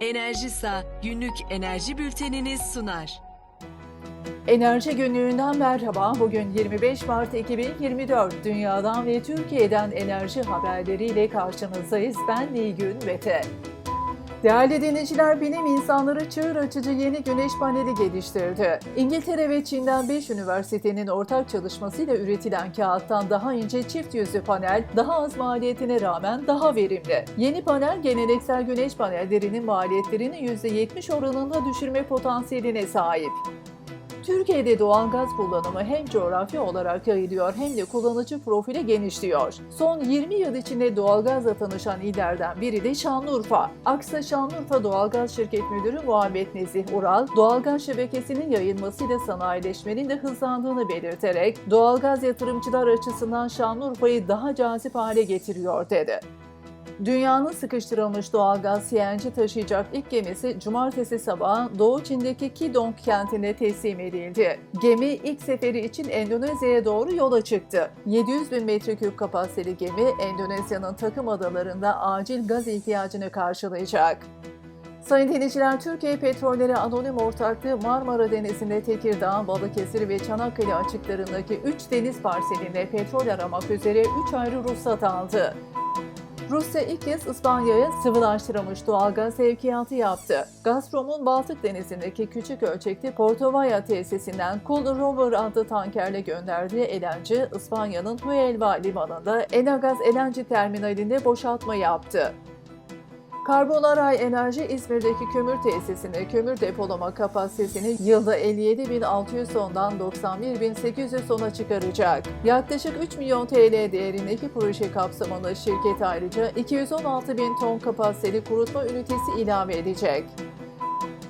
Enerjisa günlük enerji bülteniniz sunar. Enerji günlüğünden merhaba. Bugün 25 Mart 2024. Dünyadan ve Türkiye'den enerji haberleriyle karşınızdayız. Ben Nilgün Mete. Değerli dinleyiciler, bilim insanları çığır açıcı yeni güneş paneli geliştirdi. İngiltere ve Çin'den 5 üniversitenin ortak çalışmasıyla üretilen kağıttan daha ince çift yüzlü panel, daha az maliyetine rağmen daha verimli. Yeni panel, geleneksel güneş panellerinin maliyetlerini %70 oranında düşürme potansiyeline sahip. Türkiye'de doğalgaz kullanımı hem coğrafi olarak yayılıyor hem de kullanıcı profili genişliyor. Son 20 yıl içinde doğalgazla tanışan illerden biri de Şanlıurfa. Aksa Şanlıurfa Doğalgaz Şirket Müdürü Muhammed Nezih Ural, doğalgaz şebekesinin yayılmasıyla sanayileşmenin de hızlandığını belirterek, doğalgaz yatırımcılar açısından Şanlıurfa'yı daha cazip hale getiriyor dedi. Dünyanın sıkıştırılmış doğalgaz CNG taşıyacak ilk gemisi cumartesi sabahı Doğu Çin'deki Kidong kentine teslim edildi. Gemi ilk seferi için Endonezya'ya doğru yola çıktı. 700 bin metreküp kapasiteli gemi Endonezya'nın takım adalarında acil gaz ihtiyacını karşılayacak. Sayın dinleyiciler, Türkiye Petrolleri Anonim Ortaklığı Marmara Denizi'nde Tekirdağ, Balıkesir ve Çanakkale açıklarındaki 3 deniz parselinde petrol aramak üzere 3 ayrı ruhsat aldı. Rusya ilk kez İspanya'ya sıvılaştırılmış doğalgaz sevkiyatı yaptı. Gazprom'un Baltık Denizi'ndeki küçük ölçekli Portovaya tesisinden Cool Rover adlı tankerle gönderdiği elenci İspanya'nın Huelva limanında Enagaz elenci terminalinde boşaltma yaptı. Karbonaray Enerji İzmir'deki kömür tesisine kömür depolama kapasitesini yılda 57.600 tondan 91.800 tona çıkaracak. Yaklaşık 3 milyon TL değerindeki proje kapsamında şirket ayrıca 216.000 ton kapasiteli kurutma ünitesi ilave edecek.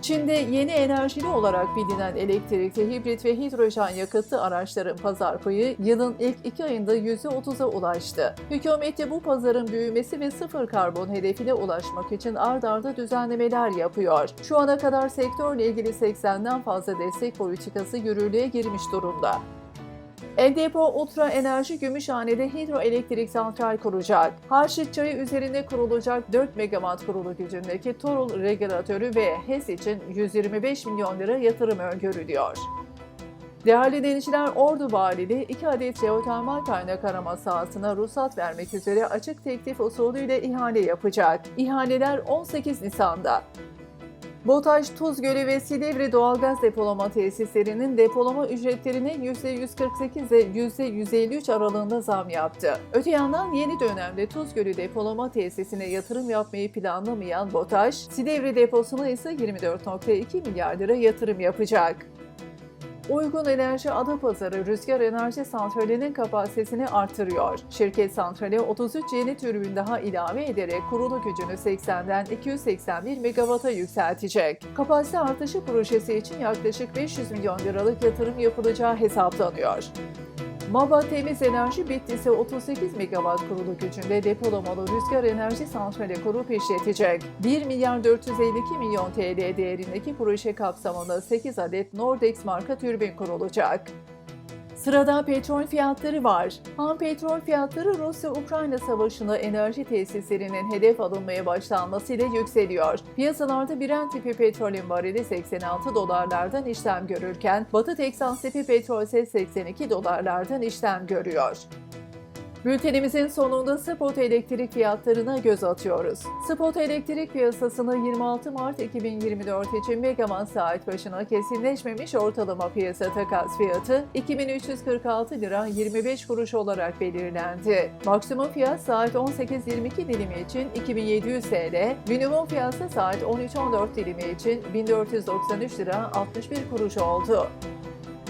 Çin'de yeni enerjili olarak bilinen elektrikli, hibrit ve hidrojen yakıtlı araçların pazar payı yılın ilk iki ayında %30'a ulaştı. Hükümet de bu pazarın büyümesi ve sıfır karbon hedefine ulaşmak için ard arda düzenlemeler yapıyor. Şu ana kadar sektörle ilgili 80'den fazla destek politikası yürürlüğe girmiş durumda. Endepo Ultra Enerji Gümüşhane'de hidroelektrik santral kuracak. Harşit Çayı üzerinde kurulacak 4 megawatt kurulu gücündeki Torul regülatörü ve HES için 125 milyon lira yatırım öngörülüyor. Değerli denizciler, Ordu Valiliği 2 adet jeotermal kaynak arama sahasına ruhsat vermek üzere açık teklif usulüyle ihale yapacak. İhaleler 18 Nisan'da. BOTAŞ, Tuz Gölü ve Silivri doğalgaz depolama tesislerinin depolama ücretlerine %148 ve %153 aralığında zam yaptı. Öte yandan yeni dönemde Tuz Gölü depolama tesisine yatırım yapmayı planlamayan BOTAŞ, Silivri deposuna ise 24.2 milyar lira yatırım yapacak. Uygun Enerji Adapazarı Rüzgar Enerji Santrali'nin kapasitesini artırıyor. Şirket santrale 33 yeni türbin daha ilave ederek kurulu gücünü 80'den 281 megawata yükseltecek. Kapasite artışı projesi için yaklaşık 500 milyon liralık yatırım yapılacağı hesaplanıyor. MABA Temiz Enerji Bitlis'e 38 megawatt kurulu gücünde depolamalı rüzgar enerji santrali kurup işletecek. 1 milyar 452 milyon TL değerindeki proje kapsamında 8 adet Nordex marka türbin kurulacak. Sırada petrol fiyatları var. Ham petrol fiyatları Rusya-Ukrayna savaşında enerji tesislerinin hedef alınmaya başlanmasıyla yükseliyor. Piyasalarda Brent tipi petrolün varili 86 dolarlardan işlem görürken Batı Teksas tipi petrol ise 82 dolarlardan işlem görüyor. Bültenimizin sonunda spot elektrik fiyatlarına göz atıyoruz. Spot elektrik piyasasını 26 Mart 2024 için megawatt saat başına kesinleşmemiş ortalama piyasa takas fiyatı 2346 lira 25 kuruş olarak belirlendi. Maksimum fiyat saat 18.22 dilimi için 2700 TL, minimum fiyat ise saat 13.14 dilimi için 1493 lira 61 kuruş oldu.